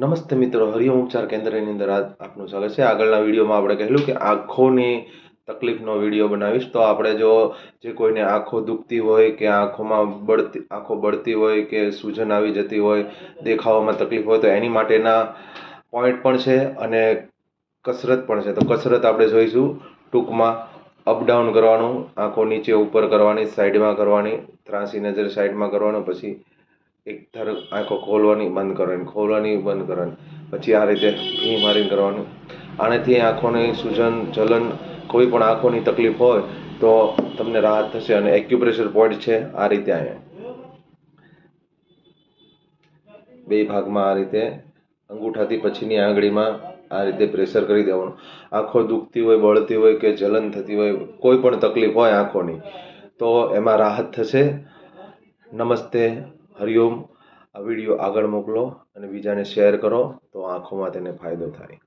નમસ્તે મિત્રો હરિઓમ ઉપચાર કેન્દ્રની અંદર આજ આપનું ચાલે છે. આગળના વિડીયોમાં આપણે કહેલું કે આંખોની તકલીફનો વીડિયો બનાવીશ. તો આપણે જો જે કોઈને આંખો દુખતી હોય કે આંખોમાં બળતી, આંખો બળતી હોય કે સૂજન આવી જતી હોય, દેખાવામાં તકલીફ હોય, તો એની માટેના પોઈન્ટ પણ છે અને કસરત પણ છે. તો કસરત આપણે જોઈશું. ટૂંકમાં અપડાઉન કરવાનું, આંખો નીચે ઉપર કરવાની સાઈડમાં કરવાની, ત્રાસી નજર સાઈડમાં કરવાનું, પછી એક ધારો, આંખો ખોલવાની બંધ કરવાની, ખોલવાની બંધ કરવાની. પછી આ રીતે ઘી મારીને કરવાનું. આનાથી આંખોની સૂજન જલન કોઈ પણ આંખોની તકલીફ હોય તો તમને રાહત થશે અને એક્યુપ્રેશર પોઈન્ટ છે આ રીતે અહીંયા. બે ભાગમાં આ રીતે અંગૂઠાથી પછીની આંગળીમાં આ રીતે પ્રેશર કરી દેવાનું. આંખો દુખતી હોય, બળતી હોય કે જલન થતી હોય, કોઈ પણ તકલીફ હોય આંખોની, તો એમાં રાહત થશે. નમસ્તે. હરિઓમ આ વીડિયો આગળ મોકલો અને બીજાને શેર કરો તો આંખોમાં તેને ફાયદો થાય.